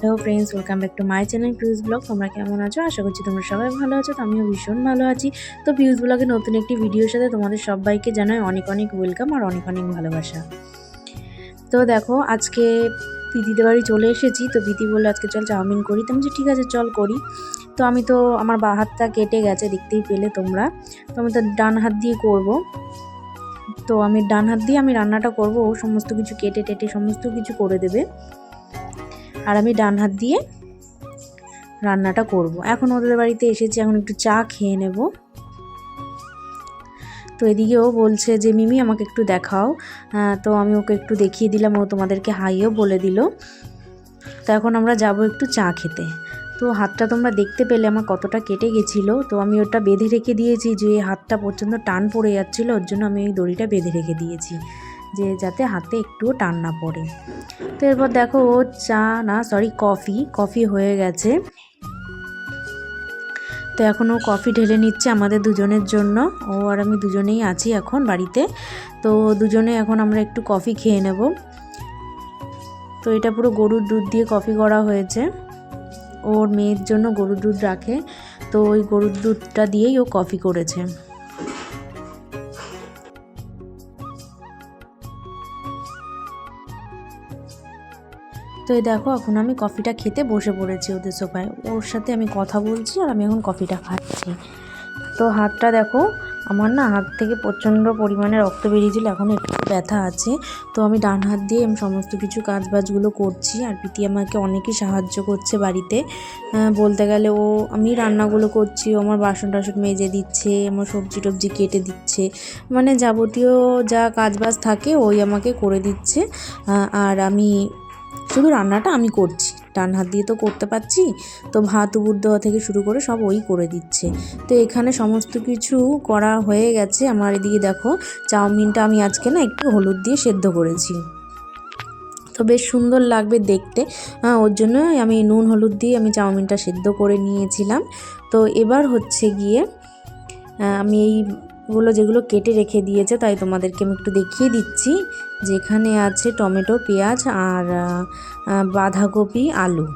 Hello friends welcome back to my channel Piu's vlog তোমরা কেমন আছো? আশা করছি তোমরা সবাই ভালো আছো তো আমিও ভীষণ ভালো আছি। তো পিউজ ব্লগে নতুন একটি ভিডিওর সাথে তোমাদের সবাইকে জানাই অনেক অনেক ওয়েলকাম আর অনেক অনেক ভালোবাসা। তো দেখো আজকে পিদিদের বাড়ি চলে এসেছি। তো পিদি বলল আজকে চল চাউমিন করি। তো আমি বলছি, ঠিক আছে চল করি। তো আমি তো আমার বা হাতটা কেটে গেছে দেখতেই পেলে তোমরা। তো আমি তো ডান হাত দিয়ে করব। তো আমি ডান হাত দিয়ে আমি রান্নাটা করব ও সমস্ত কিছু কেটে টেটে সমস্ত কিছু করে দেবে। আর আমি ডান হাত দিয়ে রান্নাটা করব। এখন ওদের বাড়িতে এসেছি, এখন একটু চা খেয়ে নেব। তো এদিকে ও বলছে যে, মিমি, আমাকে একটু দেখাও। তো আমি ওকে একটু দেখিয়ে দিলাম, ও তোমাদেরকে হাইও বলে দিল। তো এখন আমরা যাব একটু চা খেতে। তো হাতটা তোমরা দেখতে পেলে, আমার কতটা কেটে গেছিল। তো আমি ওটা বেঁধে রেখে দিয়েছি, যে হাতটা পর্যন্ত টান পড়ে যাচ্ছিল, ওর জন্য আমি ওই দড়িটা বেঁধে রেখে দিয়েছি। যে যাতে হাতে একটুও টান না পড়ে। তো এরপর দেখো ও চা, না সরি কফি কফি হয়ে গেছে। তো এখন ও কফি ঢেলে নিচ্ছে আমাদের দুজনের জন্য। ও আর আমি দুজনেই আছি এখন বাড়িতে। তো দুজনে এখন আমরা একটু কফি খেয়ে নেব। তো এটা পুরো গরুর দুধ দিয়ে কফি করা হয়েছে। ওর মেয়ের জন্য গরুর দুধ রাখে। তো ওই গরুর দুধটা দিয়েই ও কফি করেছে। তো এই দেখো, এখন আমি কফিটা খেতে বসে পড়েছি ওদের সোফায়। ওর সাথে আমি কথা বলছি আর আমি এখন কফিটা খাচ্ছি। তো হাতটা দেখো, আমার না হাত থেকে প্রচণ্ড পরিমাণে রক্ত বেরিয়েছিল, এখন একটু ব্যথা আছে। তো আমি ডান হাত দিয়ে আমি সমস্ত কিছু কাজ বাজগুলো করছি আর পিতি আমাকে অনেকই সাহায্য করছে বাড়িতে। বলতে গেলে ও, আমি রান্নাগুলো করছি, ও আমার বাসন টাসন মেজে দিচ্ছে, আমার সবজি টবজি কেটে দিচ্ছে। মানে যাবতীয় যা কাজ বাজ থাকে ওই আমাকে করে দিচ্ছে। আর আমি শুধু রান্নাটা আমি করছি। ডান হাত দিয়ে তো করতে পারছি। তো ভাত উবুর দেওয়া থেকে শুরু করে সব ওই করে দিচ্ছে। তো এখানে সমস্ত কিছু করা হয়ে গেছে। আমার এদিকে দেখো চাউমিনটা আমি আজকে না একটু হলুদ দিয়ে সেদ্ধ করেছি। তো বেশ সুন্দর লাগবে দেখতে। হ্যাঁ, ওর জন্য আমি নুন হলুদ দিয়ে আমি চাউমিনটা সেদ্ধ করে নিয়েছিলাম। তো এবার হচ্ছে গিয়ে আমি আমি এইগুলো যেগুলো কেটে রেখে দিয়েছে, তাই তোমাদেরকে আমি একটু দেখিয়ে দিচ্ছি। যেখানে আছে টমেটো, পেঁয়াজ আর বাঁধাকপি, আলু।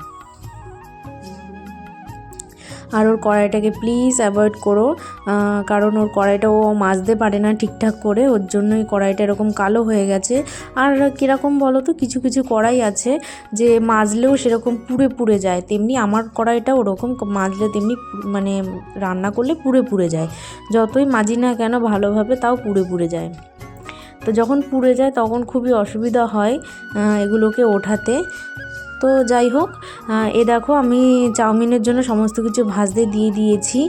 আর ওর কড়াইটাকে প্লিজ অ্যাভয়েড করো। কারণ ওর কড়াইটা ও মাজতে পারে না ঠিকঠাক করে, ওর জন্যই কড়াইটা এরকম কালো হয়ে গেছে। আর কীরকম বলো তো কিছু কিছু কড়াই আছে যে মাজলেও সেরকম পুড়ে পুড়ে যায়। তেমনি আমার কড়াইটা ওরকম মাজলে তেমনি মানে রান্না করলে পুড়ে পুড়ে যায়। যতই মাজি না কেন ভালোভাবে তাও পুড়ে পুড়ে যায়। তো যখন পুড়ে যায় তখন খুবই অসুবিধা হয় এগুলোকে ওঠাতে। তো যাই হোক এ দেখো আমি চাউমিনের জন্য সমস্ত কিছু ভাজতে দিয়ে দিয়েছি।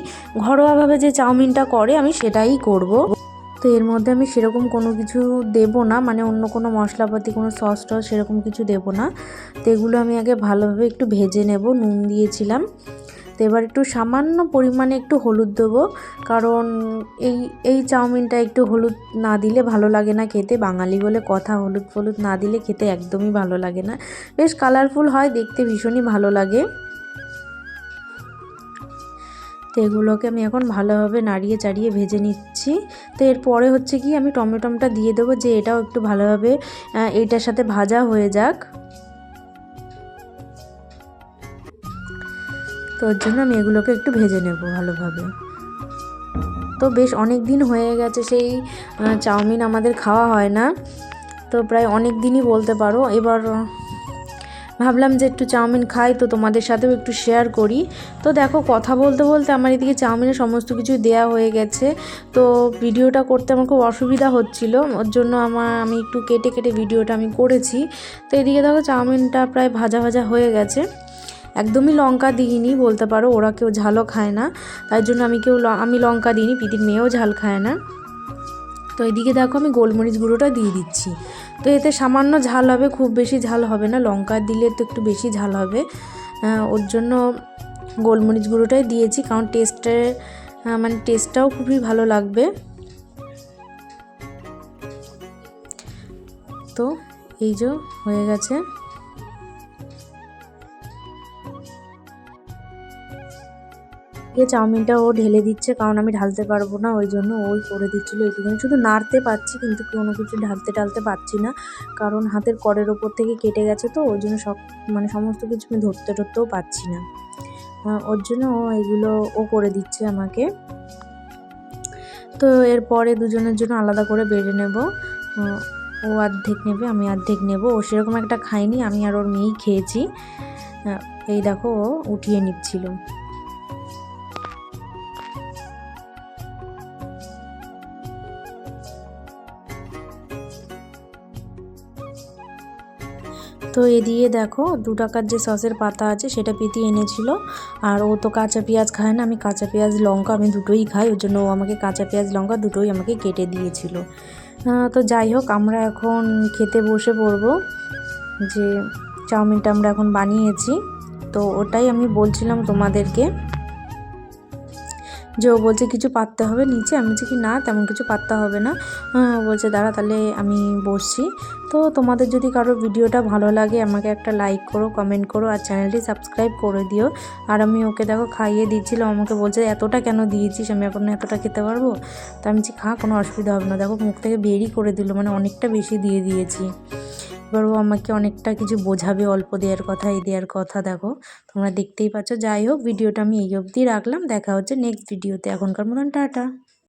ঘরোয়াভাবে যে চাউমিনটা করে আমি সেটাই করব। তো এর মধ্যে আমি সেরকম কোনো কিছু দেব না মানে অন্য কোনো মশলাপাতি, কোনো সস টস সেরকম কিছু দেব না। তো এগুলো আমি আগে ভালোভাবে একটু ভেজে নেব, নুন দিয়েছিলাম। তো এবার একটু সামান্য পরিমাণে একটু হলুদ দেবো। কারণ এই এই চাউমিনটা একটু হলুদ না দিলে ভালো লাগে না খেতে। বাঙালি বলে কথা, হলুদ ফলুদ না দিলে খেতে একদমই ভালো লাগে না। বেশ কালারফুল হয়, দেখতে ভীষণই ভালো লাগে। তো এগুলোকে আমি এখন ভালোভাবে নাড়িয়ে চাড়িয়ে ভেজে নিচ্ছি। তো এরপরে হচ্ছে কি, আমি টমেটোমটা দিয়ে দেবো যে এটাও একটু ভালোভাবে এইটার সাথে ভাজা হয়ে যাক। তো ওর জন্য আমি এগুলোকে একটু ভেজে নেব ভালোভাবে। তো বেশ অনেক দিন হয়ে গেছে সেই চাউমিন আমাদের খাওয়া হয় না। তো প্রায় অনেক দিনই বলতে পারো। এবার ভাবলাম যে একটু চাউমিন খাই, তো তোমাদের সাথেও একটু শেয়ার করি। তো দেখো, কথা বলতে বলতে আমার এদিকে চাউমিনের সমস্ত কিছু দেয়া হয়ে গেছে। তো ভিডিওটা করতে আমার খুব অসুবিধা হচ্ছিল। ওর জন্য আমার, আমি একটু কেটে কেটে ভিডিওটা আমি করেছি। তো এদিকে দেখো, চাউমিনটা প্রায় ভাজা ভাজা হয়ে গেছে। একদমই লঙ্কা দিইনি, বলতে পারো ওরা কেউ ঝালও খায় না। তাই জন্য আমি কেউ আমি লঙ্কা দিইনি পিদির মেয়েও ঝাল খায় না। তো এদিকে দেখো আমি গোলমরিচ গুঁড়োটা দিয়ে দিচ্ছি। তো এতে সামান্য ঝাল হবে, খুব বেশি ঝাল হবে না, লঙ্কা দিলে তো একটু বেশি ঝাল হবে। ওর জন্য গোলমরিচ গুঁড়োটাই দিয়েছি, কারণ টেস্টে মানে টেস্টটাও খুবই ভালো লাগবে। তো এই যে হয়ে গেছে। গিয়ে চাউমিনটা ও ঢেলে দিচ্ছে, কারণ আমি ঢালতে পারব না, ওই জন্য ওই করে দিচ্ছিল একটুখানি। শুধু নাড়তে পারছি, কিন্তু কোনো কিছু ঢালতে টালতে পারছি না, কারণ হাতের করের ওপর থেকে কেটে গেছে তো, ওই জন্য সব মানে সমস্ত কিছু আমি ধরতে ধরতেও পারছি না। ওর জন্য ও এগুলো ও করে দিচ্ছে আমাকে। তো এরপরে দুজনের জন্য আলাদা করে বেড়ে নেব। ও অর্ধেক নেবে, আমি অর্ধেক নেব। ও সেরকম একটা খাইনি আমি আর ওর মেয়েই খেয়েছি। এই দেখো ও উঠিয়ে নিচ্ছিল। তো এ দিয়ে দেখো, দু টাকার যে সসের পাতা আছে সেটা পিতি এনেছিল। আর ও তো কাঁচা পেঁয়াজ খায় না, আমি কাঁচা পেঁয়াজ, লঙ্কা আমি দুটোই খাই, ওর জন্য ও আমাকে কাঁচা পেঁয়াজ, লঙ্কা দুটোই আমাকে কেটে দিয়েছিল। তো যাই হোক, আমরা এখন খেতে বসে পড়ব যে চাউমিনটা আমরা এখন বানিয়েছি। তো ওটাই আমি বলছিলাম তোমাদেরকে। যে ও বলছে, কিছু পাততে হবে নিচে? আমি বলছি, কি না, তেমন কিছু পাততে হবে না। বলছে, দাঁড়া তাহলে আমি বসছি। তো তোমাদের যদি কারও ভিডিওটা ভালো লাগে, আমাকে একটা লাইক করো কমেন্ট করো, আর চ্যানেলটি সাবস্ক্রাইব করে দিও। আর আমি ওকে দেখো খাইয়ে দিচ্ছিলাম, আমাকে বলছে, এতটা কেন দিয়েছিস? আমি এখন এতটা খেতে পারব? তা আমি বলছি, খা, কোনো অসুবিধা হবে না। দেখো মুখ থেকে বেরই করে দিল মানে অনেকটা বেশি দিয়ে দিয়েছি। এবার আমাকে অনেকটা কিছু বোঝাবে, অল্প দেওয়ার কথা, এই দেওয়ার কথা, দেখো। তোমরা দেখতেই পাচ্ছ। যাই হোক, ভিডিওটা আমি এই অবধি রাখলাম। দেখা হচ্ছে নেক্সট ভিডিওতে এখনকার মতন টাটা।